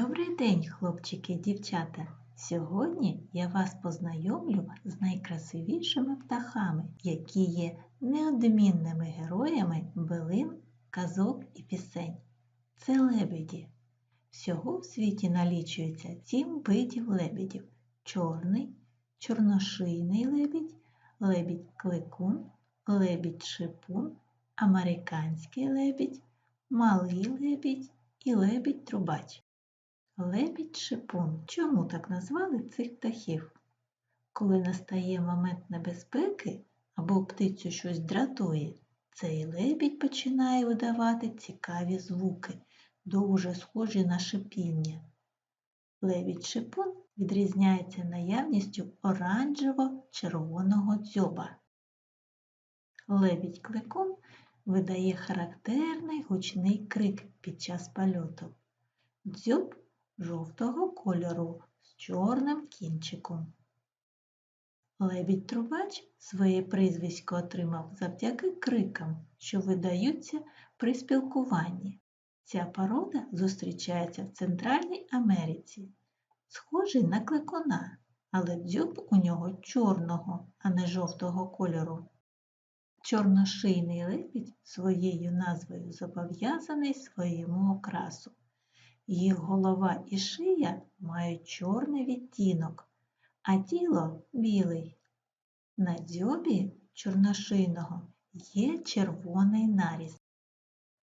Добрий день, хлопчики і дівчата! Сьогодні я вас познайомлю з найкрасивішими птахами, які є неодмінними героями билин, казок і пісень. Це лебеді. Всього в світі налічується сім видів лебедів: чорний, чорношийний лебідь, лебідь кликун, лебідь шипун, американський лебідь, малий лебідь і лебідь трубач. Лебідь шипун. Чому так назвали цих птахів? Коли настає момент небезпеки або птицю щось дратує, цей лебідь починає видавати цікаві звуки, дуже схожі на шипіння. Лебідь шипун відрізняється наявністю оранжево-червоного дзьоба. Лебідь кликун видає характерний гучний крик під час польоту. Дзьоб жовтого кольору з чорним кінчиком. Лебідь трубач своє прізвисько отримав завдяки крикам, що видаються при спілкуванні. Ця порода зустрічається в Центральній Америці, схожий на кликуна, але дзьоб у нього чорного, а не жовтого кольору. Чорношийний лебідь своєю назвою зобов'язаний своєму окрасу. Їх голова і шия мають чорний відтінок, а тіло білий. На дзьобі чорношийного є червоний наріз.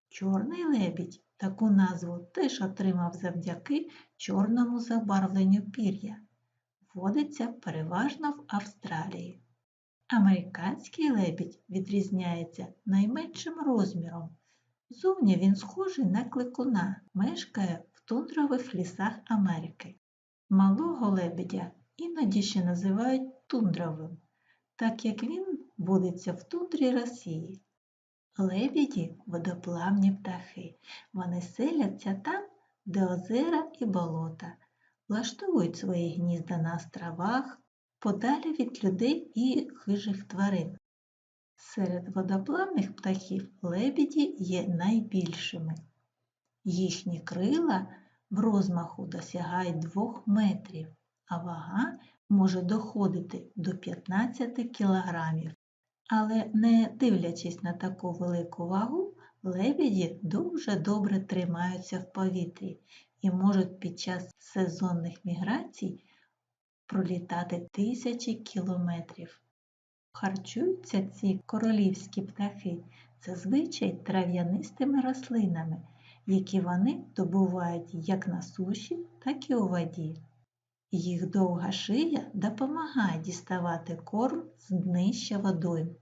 Чорний лебідь таку назву теж отримав завдяки чорному забарвленню пір'я. Водиться переважно в Австралії. Американський лебідь відрізняється найменшим розміром. Зовні він схожий на кликуна, мешкає тундрових лісах Америки. Малого лебедя іноді ще називають тундровим, так як він водиться в тундрі Росії. Лебіді водоплавні птахи. Вони селяться там, де озера і болота, влаштовують свої гнізда на островах, подалі від людей і хижих тварин. Серед водоплавних птахів лебіді є найбільшими. Їхні крила в розмаху досягають 2 метрів, а вага може доходити до 15 кілограмів. Але не дивлячись на таку велику вагу, лебіді дуже добре тримаються в повітрі і можуть під час сезонних міграцій пролітати тисячі кілометрів. Харчуються ці королівські птахи зазвичай трав'янистими рослинами, які вони добувають як на суші, так і у воді. Їх довга шия допомагає діставати корм з днища водойм.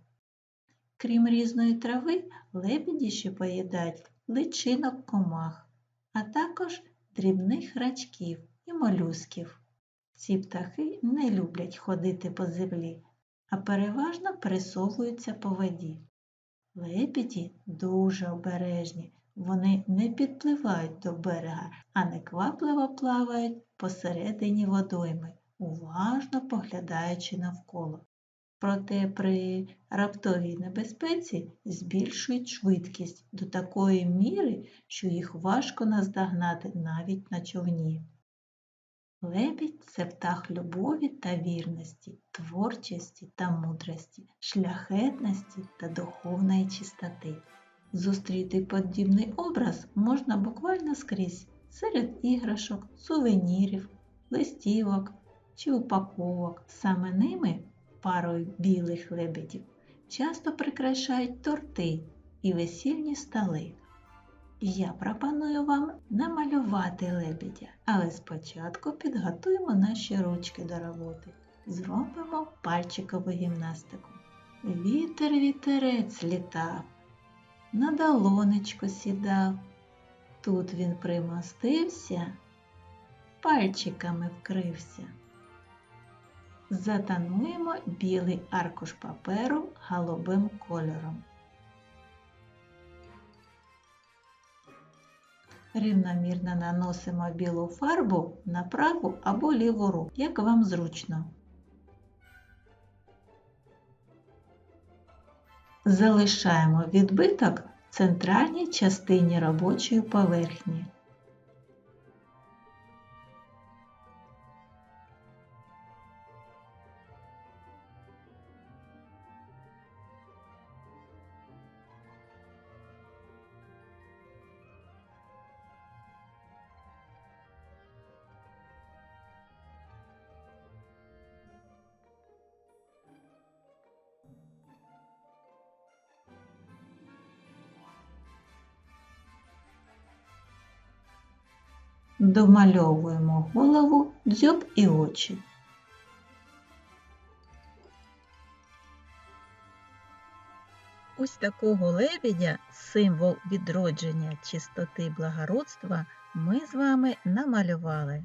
Крім різної трави, лебеді ще поїдають личинок комах, а також дрібних рачків і молюсків. Ці птахи не люблять ходити по землі, а переважно пересовуються по воді. Лебеді дуже обережні, вони не підпливають до берега, а неквапливо плавають посередині водойми, уважно поглядаючи навколо. Проте при раптовій небезпеці збільшують швидкість до такої міри, що їх важко наздогнати навіть на човні. Лебідь це птах любові та вірності, творчості та мудрості, шляхетності та духовної чистоти. Зустріти подібний образ можна буквально скрізь серед іграшок, сувенірів, листівок чи упаковок. Саме ними парою білих лебедів часто прикрашають торти і весільні столи. Я пропоную вам намалювати лебедя, але спочатку підготуємо наші ручки до роботи. Зробимо пальчикову гімнастику. Вітер вітерець літав, на долонечку сідав. Тут він примостився, пальчиками вкрився. Затануємо білий аркуш паперу голубим кольором. Рівномірно наносимо білу фарбу на праву або ліву руку, як вам зручно. Залишаємо відбиток в центральній частині робочої поверхні. Домальовуємо голову, дзьоб і очі. Ось такого лебедя, символ відродження чистоти благородства, ми з вами намалювали.